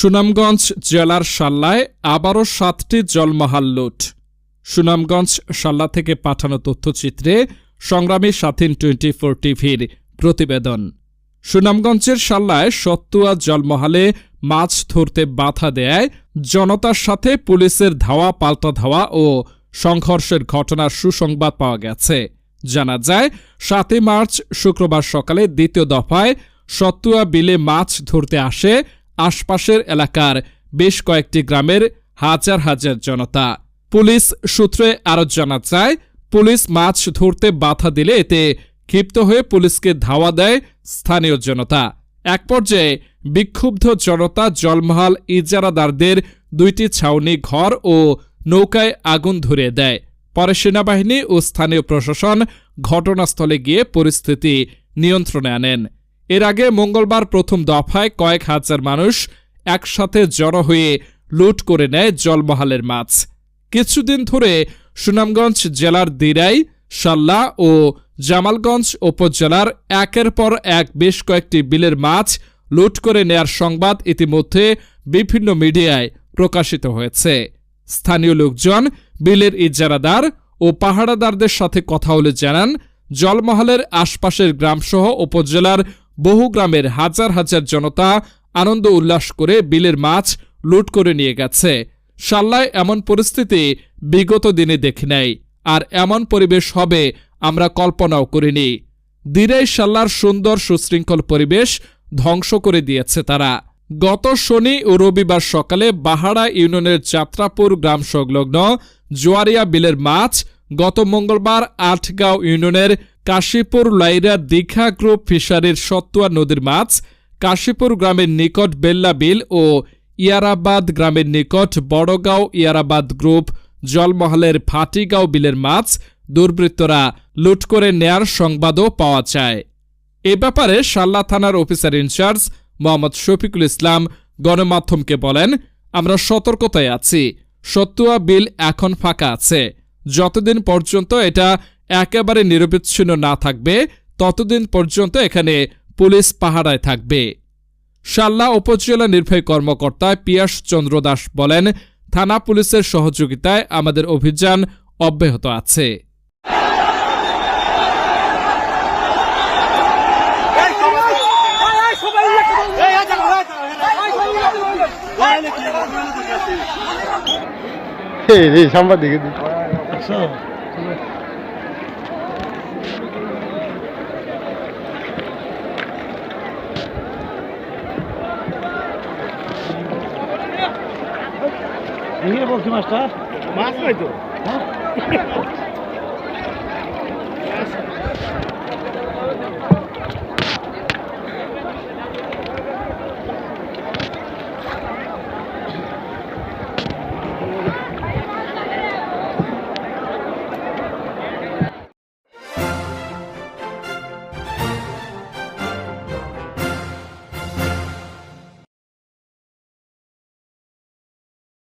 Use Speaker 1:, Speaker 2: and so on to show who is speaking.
Speaker 1: সুনামগঞ্জ জেলার সাল্লায় আবারও সাতটি জলমহাল লুট। সুনামগঞ্জ সাল্লা থেকে পাঠানো তথ্যচিত্রে সংগ্রামী স্বাধীন টোয়েন্টি ফোর টিভির প্রতিবেদন। সুনামগঞ্জের সাল্লায় সত্তুয়া জলমহালে মাছ ধরতে বাধা দেয়, জনতার সাথে পুলিশের ধাওয়া, পাল্টা ধাওয়া ও সংঘর্ষের ঘটনার সুসংবাদ পাওয়া গেছে। জানা যায়, সাতই মার্চ শুক্রবার সকালে দ্বিতীয় দফায় সত্তুয়া বিলে মাছ ধরতে আসে আশপাশের এলাকার বেশ কয়েকটি গ্রামের হাজার হাজার জনতা। পুলিশ সূত্রে আরও জানা যায়, পুলিশ মাছ ধরতে বাধা দিলে এতে ক্ষিপ্ত হয়ে পুলিশকে ধাওয়া দেয় স্থানীয় জনতা। এক পর্যায়ে বিক্ষুব্ধ জনতা জলমহাল ইজারাদারদের দুইটি ছাউনি ঘর ও নৌকায় আগুন ধরিয়ে দেয়। পরে সেনাবাহিনী ও স্থানীয় প্রশাসন ঘটনাস্থলে গিয়ে পরিস্থিতি নিয়ন্ত্রণে আনেন। এর আগে মঙ্গলবার প্রথম দফায় কয়েক হাজার মানুষ একসাথে জড়ো হয়ে লুট করে নেয় জলমহালের মাছ। কিছুদিন ধরে সুনামগঞ্জ জেলার দিরাই, সাল্লা ও জামালগঞ্জ উপজেলার একের পর এক বেশ কয়েকটি বিলের মাছ লুট করে নেয়ার সংবাদ ইতিমধ্যে বিভিন্ন মিডিয়ায় প্রকাশিত হয়েছে। স্থানীয় লোকজন বিলের ইজারাদার ও পাহারাদারদের সাথে কথা বলে জানান, জলমহলের আশপাশের গ্রামসহ উপজেলার বহু গ্রামের হাজার হাজার জনতা আনন্দ উল্লাস করে বিলের মাছ লুট করে নিয়ে গেছে। সাল্লায় এমন পরিস্থিতি বিগত দিনে দেখি নাই। আর এমন পরিবেশ হবে আমরা কল্পনাও করিনি। দিরাই সাল্লার সুন্দর সুশৃঙ্খল পরিবেশ ধ্বংস করে দিয়েছে তারা। গত শনি ও রবিবার সকালে বাহাড়া ইউনিয়নের যাত্রাপুর গ্রাম সংলগ্ন জোয়ারিয়া বিলের মাছ গত মঙ্গলবার আটগাঁও ইউনিয়নের কাশীপুর লাইরা দীঘা গ্রুপ ফিশারির সত্তুয়া নদীর মাছ, কাশীপুর গ্রামের নিকট বেল্লা বিল ও ইয়ারাবাদ গ্রামের নিকট বড়গাঁও ইয়ারাবাদ গ্রুপ জলমহলের ফাটিগাঁও বিলের মাছ দুর্বৃত্তরা লুট করে নেয়ার সংবাদও পাওয়া যায়। এ ব্যাপারে সাল্লা থানার officer in charge Mohammad Shafiqul Islam গণমাধ্যমকে বলেন, আমরা সতর্কতায় আছি, সত্তুয়া বিল এখন ফাঁকা আছে। যতদিন পর্যন্ত এটা একেবারে নিরবিচ্ছিন্ন না থাকবে ততদিন পর্যন্ত এখানে পুলিশ পাহারায় থাকবে সাল্লা উপজেলা নির্বাহী কর্মকর্তা পিয়াস চন্দ্র দাস বলেন থানা পুলিশের সহযোগিতায় আমাদের অভিযান অব্যাহত আছে
Speaker 2: এই এই সাংবাদিক
Speaker 3: ভেঙে বলছি মাস্টার।
Speaker 2: মাছ নাই তো?